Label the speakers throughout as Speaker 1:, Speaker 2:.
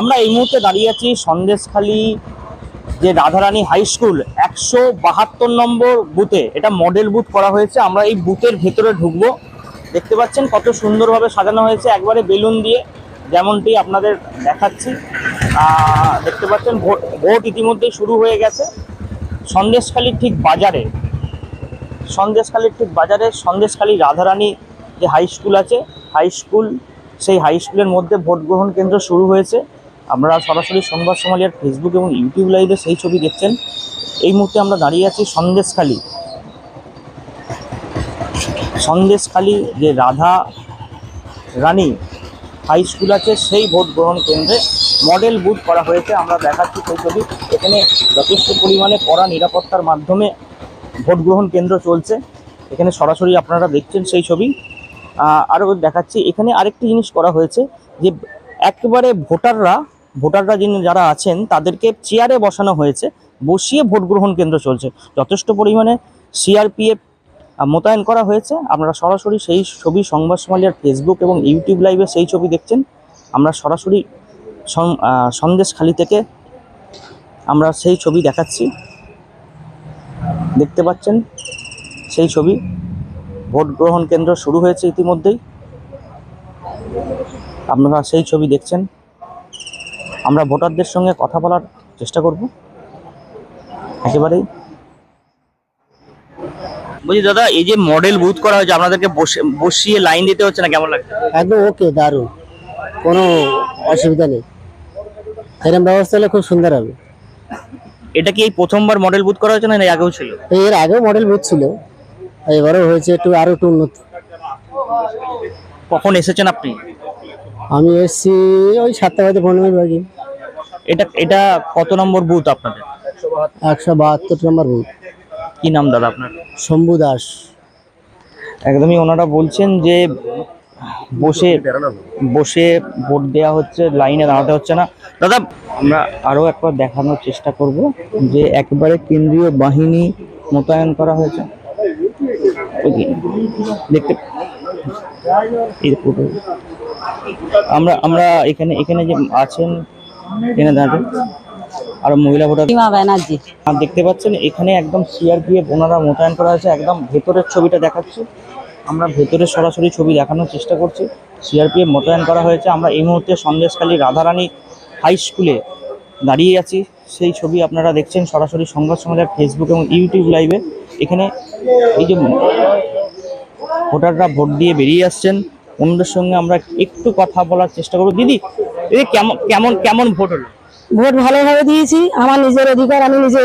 Speaker 1: আমরা এই মুহূর্তে দাঁড়িয়ে আছি সন্দেশখালী যে রাধারানী হাই স্কুল, একশো বাহাত্তর নম্বর বুথে। এটা মডেল বুথ করা হয়েছে। আমরা এই বুথের ভেতরে ঢুকবো। দেখতে পাচ্ছেন কত সুন্দরভাবে সাজানো হয়েছে। একবারে বেলুন দিয়ে যেমনটি আপনাদের দেখাচ্ছি। দেখতে পাচ্ছেন ভোট ভোট ইতিমধ্যেই শুরু হয়ে গেছে। সন্দেশখালীর ঠিক বাজারে, সন্দেশখালীর ঠিক বাজারে সন্দেশখালী রাধারানী যে হাই স্কুল আছে, হাই স্কুল, সেই হাই স্কুলের মধ্যে ভোট গ্রহণ কেন্দ্র শুরু হয়েছে। আমরা সরাসরি সংবাদ সোমালিয়ার ফেসবুক এবং ইউটিউব লাইভে সেই ছবি দেখছেন। এই মুহূর্তে আমরা দাঁড়িয়ে আছি সন্দেশখালী। সন্দেশখালী যে রাধা রানী হাই স্কুল আছে, সেই ভোট গ্রহণ কেন্দ্রে মডেল বুথ করা হয়েছে। আমরা দেখাচ্ছি সেই ছবি। এখানে যথেষ্ট পরিমাণে কড়া নিরাপত্তার মাধ্যমে ভোট গ্রহণ কেন্দ্র চলছে। এখানে সরাসরি আপনারা দেখছেন সেই ছবি। আরও দেখাচ্ছি। এখানে আরেকটি জিনিস করা হয়েছে যে, একেবারে ভোটাররা ভোটাররা যিনি যারা আছেন, তাদেরকে চেয়ারে বসানো হয়েছে, বসিয়ে ভোট গ্রহণ কেন্দ্র চলছে। যথেষ্ট পরিমাণে সিআরপিএফ মোতায়েন করা হয়েছে। আপনারা সরাসরি সেই ছবি সংবাদ সমালিয়ার ফেসবুক এবং ইউটিউব লাইভে সেই ছবি দেখছেন। আমরা সরাসরি সন্দেশখালি থেকে আমরা সেই ছবি দেখাচ্ছি। দেখতে পাচ্ছেন? সেই ছবি। ভোট গ্রহণ কেন্দ্র শুরু হয়েছে ইতিমধ্যেই। আপনারা সেই ছবি দেখছেন। আমরা ভোটারদের সঙ্গে কথা বলার চেষ্টা করব। একেবারেই। বলছি দাদা এই যে মডেল বুথ করা হয়েছে আপনাদেরকে বসে বসিয়ে লাইন দিতে হচ্ছে না? কেমন লাগছে?
Speaker 2: একদম ওকে দারুণ। কোনো অসুবিধা নেই। এরকম ব্যবস্থা হলে খুব সুন্দর হবে।
Speaker 1: এটা কি এই প্রথমবার মডেল বুথ করা হয়েছে না এর আগেও ছিল?
Speaker 2: এর আগেও মডেল বুথ ছিল। এবারও হয়েছে একটু আরও একটু উন্নত।
Speaker 1: কখন এসেছেন আপনি?
Speaker 2: আমি এসেছি ওই সাতটা বাজে পনেরো বাকি।
Speaker 1: এটা এটা কত নম্বর বুথ আপনাদের?
Speaker 2: একশো বাহাত্তর নম্বর বুথ।
Speaker 1: কি নাম দাদা আপনার?
Speaker 2: শম্ভু দাস।
Speaker 1: একদমই ওনারা বলছেন যে বসে বসে ভোট দেওয়া হচ্ছে লাইনে দাঁড়াতে হচ্ছে না। দাদা আমরা আরও একবার দেখানোর চেষ্টা করব যে একেবারে কেন্দ্রীয় বাহিনী মোতায়েন করা হয়েছে। দেখতে। আমরা আমরা এখানে এখানে যে আছেন এখানে দাঁড়াতে আর মহিলা ভোটার
Speaker 3: সীমা ব্যানার্জি।
Speaker 1: দেখতে পাচ্ছেন এখানে একদম সিআরপিএফ ওনারা মোতায়েন করা হয়েছে। একদম ভেতরের ছবিটা দেখাচ্ছি। আমরা ভেতরের সরাসরি ছবি দেখানোর চেষ্টা করছি। সিআরপিএফ মোতায়েন করা হয়েছে। আমরা এই মুহূর্তে সন্দেশখালী রাধারানী হাই স্কুলে দাঁড়িয়ে আছি। সেই ছবি আপনারা দেখছেন সরাসরি সংবাদ সমাজের ফেসবুক এবং ইউটিউব লাইভে এখানে এই যে ভোটাররা ভোট দিয়ে বেরিয়ে আসছেন। ওনাদের সঙ্গে আমরা একটু কথা বলার চেষ্টা করব। দিদি দিদি কেমন কেমন কেমন ভোট হলো?
Speaker 3: ভোট ভালোভাবে দিয়েছি। আমার নিজের অধিকার আমি নিজে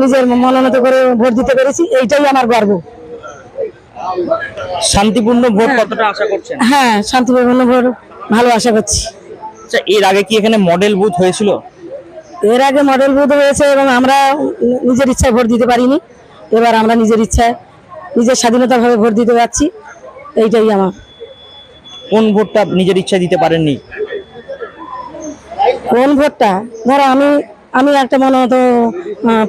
Speaker 3: নিজের মনোনীত করে ভোট দিতে পেরেছি। এইটাই আমার গর্ব।
Speaker 1: শান্তিপূর্ণ ভোট কতটা আশা করছেন?
Speaker 3: হ্যাঁ শান্তিপূর্ণ ভোট ভালো আশা করছি।
Speaker 1: আচ্ছা এর আগে কি এখানে মডেল বুথ হয়েছিল?
Speaker 3: এর আগে মডেল বুথ হয়েছে এবং আমরা নিজের ইচ্ছায় ভোট দিতে পারিনি। এবার আমরা নিজের ইচ্ছায় নিজের স্বাধীনতাভাবে ভোট দিতে পারছি এইটাই আমার
Speaker 1: কোন ভোটটা নিজের ইচ্ছা দিতে পারেননি?
Speaker 3: কোন ভোটটা? ধরো আমি আমি একটা মনোনত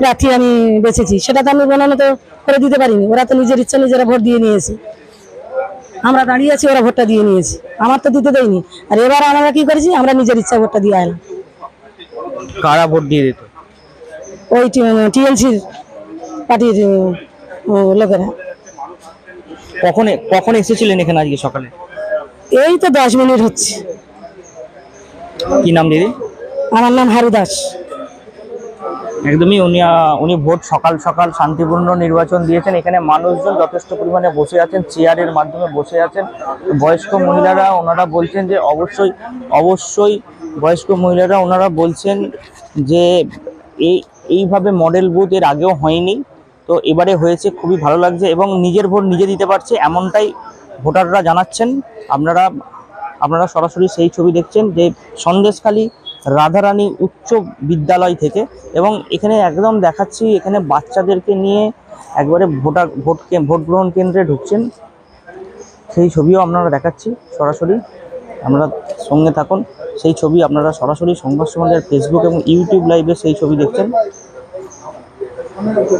Speaker 3: প্রার্থী আমি বেছেছি সেটা তো আমি মনোনত করে দিতে পারিনি। ওরা তো নিজের ইচ্ছা নিজেরা ভোট দিয়ে নিয়েছে। আমরা দাঁড়িয়ে আছি ওরা ভোটটা দিয়ে নিয়েছি। আমার তো দিতে দেয়নি। আর এবার আমরা কি করেছি? আমরা নিজের ইচ্ছা ভোটটা দিয়ে এলাম
Speaker 1: কারা ভোট দিয়ে দিত?
Speaker 3: ওই টিএলসির পার্টির লোকেরা।
Speaker 1: কখন কখন এসেছিলেন এখানে আজকে সকালে?
Speaker 3: এই তো দশ মিনিট হচ্ছে।
Speaker 1: কি নাম দিদি?
Speaker 3: আমার নাম হারু দাস।
Speaker 1: একদমই উনি উনি ভোট সকাল সকাল শান্তিপূর্ণ নির্বাচন দিয়েছেন। এখানে মানুষজন যথেষ্ট পরিমাণে বসে আছেন চেয়ারের মাধ্যমে বসে আছেন। বয়স্ক মহিলারা ওনারা বলছেন যে অবশ্যই অবশ্যই বয়স্ক মহিলারা ওনারা বলছেন যে এই এইভাবে মডেল বুথ এর আগেও হয়নি। তো এবারে হয়েছে খুবই ভালো লাগছে এবং নিজের ভোট নিজে দিতে পারছে এমনটাই ভোটাররা জানাচ্ছেন, আপনারা আপনারা সরাসরি সেই ছবি দেখছেন যে সন্দেশখালী রাধারানী উচ্চ বিদ্যালয় থেকে এবং এখানে একদম দেখাচ্ছি, এখানে বাচ্চাদেরকে নিয়ে একবারে ভোটার, ভোট ভোট গ্রহণ কেন্দ্রে ঢুকছেন। সেই ছবিও আপনারা দেখাচ্ছি সরাসরি আপনারা সঙ্গে থাকুন। সেই ছবি আপনারা সরাসরি সংবাদ সমাজের ফেসবুক এবং ইউটিউব লাইভে সেই ছবি দেখছেন।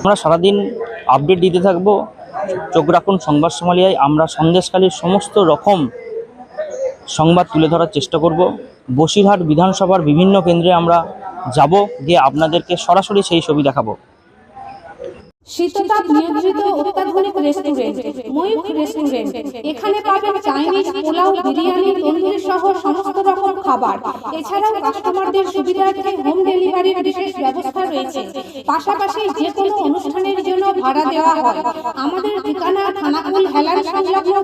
Speaker 1: আমরা সারাদিন আপডেট দিতে থাকব। চোখ রাখুন, সংবাদ সমালিয়ায় আমরা সন্দেশকালীর সমস্ত রকম সংবাদ তুলে ধরার চেষ্টা করব। বসিরহাট বিধানসভার বিভিন্ন কেন্দ্রে আমরা যাব, গিয়ে আপনাদেরকে সরাসরি সেই ছবি দেখাবো।
Speaker 4: শীততাপ নিয়ন্ত্রিত অত্যাধুনিক রেস্টুরেন্ট রেস্টুরেন্ট। এখানে পাবেন চাইনিজ পোলাও, বিরিয়ানি, তন্দুরি সহ সমস্ত রকম খাবার। এছাড়াও কাস্টমারদের সুবিধার্থে হোম ডেলিভারির বিশেষ ব্যবস্থা রয়েছে। পাশাপাশি যে কোনো অনুষ্ঠানের জন্য ভাড়া দেওয়া হয়। আমাদের